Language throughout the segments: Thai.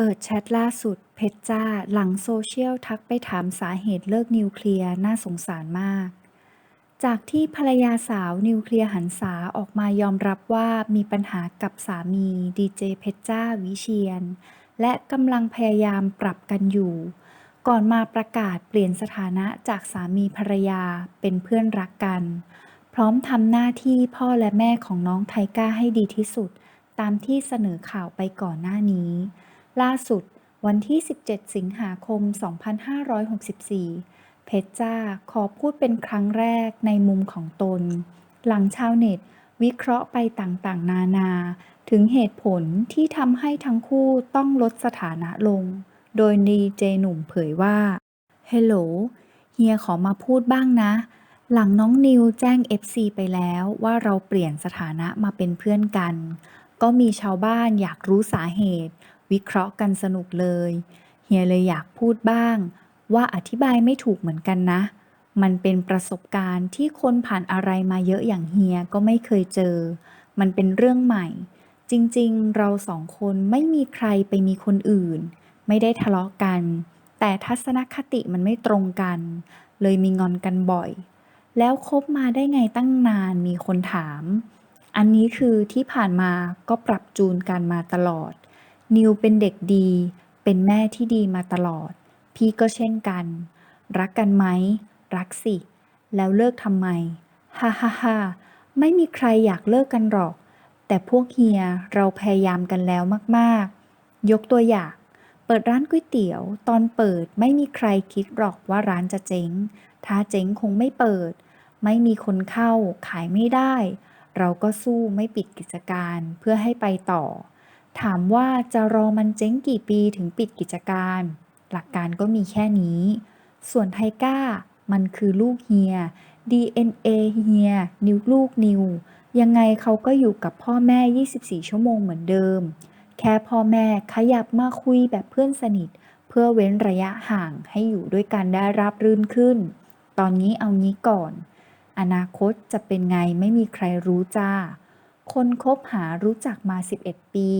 เปิดแชทล่าสุด เพชรจ้า หลังโซเชียลทักไปถามสาเหตุเลิกนิวเคลียร์น่าสงสารมาก จากที่ภรรยาสาวนิวเคลียร์หันษาออกมายอมรับว่ามีปัญหากับสามีดีเจเพชรจ้าวิเชียน และกำลังพยายามปรับกันอยู่ ก่อนมาประกาศเปลี่ยนสถานะจากสามีภรรยาเป็นเพื่อนรักกัน พร้อมทำหน้าที่พ่อและแม่ของน้องไทก้าให้ดีที่สุด ตามที่เสนอข่าวไปก่อนหน้านี้ ล่าสุด วันที่ 17 สิงหาคม 2564 เพชรจ้าขอพูดเป็นครั้งแรกในมุมของตน หลังชาวเน็ต วิเคราะห์ไปต่างๆ นานา ถึงเหตุผลที่ทำให้ทั้งคู่ต้องลดสถานะลง โดยดีเจหนุ่มเผยว่า เฮลโหลเฮียขอมาพูดบ้างนะหลังน้องนิวแจ้ง FC ไปแล้วว่าเราเปลี่ยนสถานะมาเป็นเพื่อนกัน ก็มีชาวบ้านอยากรู้สาเหตุ วิเคราะห์กันสนุกเลย เฮียเลยอยากพูดบ้าง ว่าอธิบายไม่ถูกเหมือนกันนะ มันเป็นประสบการณ์ที่คนผ่านอะไรมาเยอะอย่างเฮียก็ไม่เคยเจอ มันเป็นเรื่องใหม่ จริงๆ เราสองคนไม่มีใครไปมีคนอื่น ไม่ได้ทะเลาะกัน แต่ทัศนคติมันไม่ตรงกัน เลยมีงอนกันบ่อย แล้วคบมาได้ไงตั้งนานมีคนถาม อันนี้คือที่ผ่านมาก็ปรับจูนกันมาตลอด นิวเป็นเด็กดี เป็นแม่ที่ดีมาตลอด พี่ก็เช่นกัน รักกันไหม รักสิ แล้วเลิกทำไม ฮ่าฮ่าฮ่าไม่มีใครอยากเลิกกันหรอก แต่พวกเฮียเราพยายามกันแล้วมากๆ ยกตัวอย่าง เปิดร้านก๋วยเตี๋ยว ตอนเปิดไม่มีใครคิดหรอกว่าร้านจะเจ๊ง ถ้าเจ๊งคงไม่เปิด ไม่มีคนเข้า ขายไม่ได้ เราก็สู้ไม่ปิดกิจการเพื่อให้ไปต่อ ถามว่าจะรอมันเจ๊งกี่ปีถึงปิดกิจการ หลักการก็มีแค่นี้ ส่วนไทก้า มันคือลูกเฮีย DNA เฮีย นิ้วลูกนิว ยังไงเขาก็อยู่กับพ่อแม่ 24 ชั่วโมงเหมือนเดิม แค่พ่อแม่ขยับมาคุยแบบเพื่อนสนิท เพื่อเว้นระยะห่างให้อยู่ด้วยกันได้ราบรื่นขึ้น ตอนนี้เอางี้ก่อน อนาคตจะเป็นไงไม่มีใครรู้จ้า คนคบหารู้จักมา 11 ปี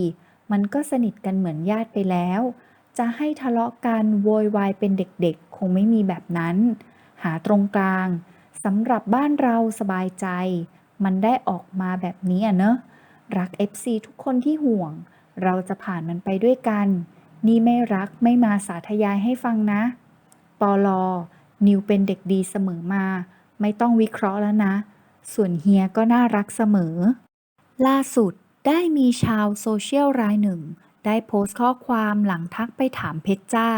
มันก็สนิทกันเหมือนญาติไปแล้ว จะให้ทะเลาะกันโวยวายเป็นเด็กๆ คงไม่มีแบบนั้น หาตรงกลางสำหรับบ้านเราสบายใจ มันได้ออกมาแบบนี้อะเนอะรัก FC ทุกคนที่ห่วง เราจะผ่านมันไปด้วยกัน นี่ไม่รักไม่มาสาธยายให้ฟังนะ ปอลอ นิวเป็นเด็กดีเสมอมา ไม่ต้องวิเคราะห์แล้วนะ ส่วนเฮียก็น่ารักเสมอ ล่าสุด ได้มีชาวโซเชียลรายหนึ่ง ได้โพสต์ข้อความหลังทักไปถามเพชรจ้า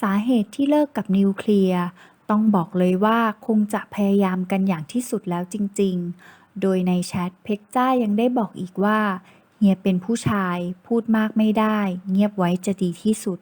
สาเหตุที่เลิกกับนิวเคลียร์ ต้องบอกเลยว่าคงจะพยายามกันอย่างที่สุดแล้วจริง ๆ โดยในแชทเพชรจ้ายังได้บอกอีกว่าเฮียเป็นผู้ชาย พูดมากไม่ได้ เงียบไว้จะดีที่สุด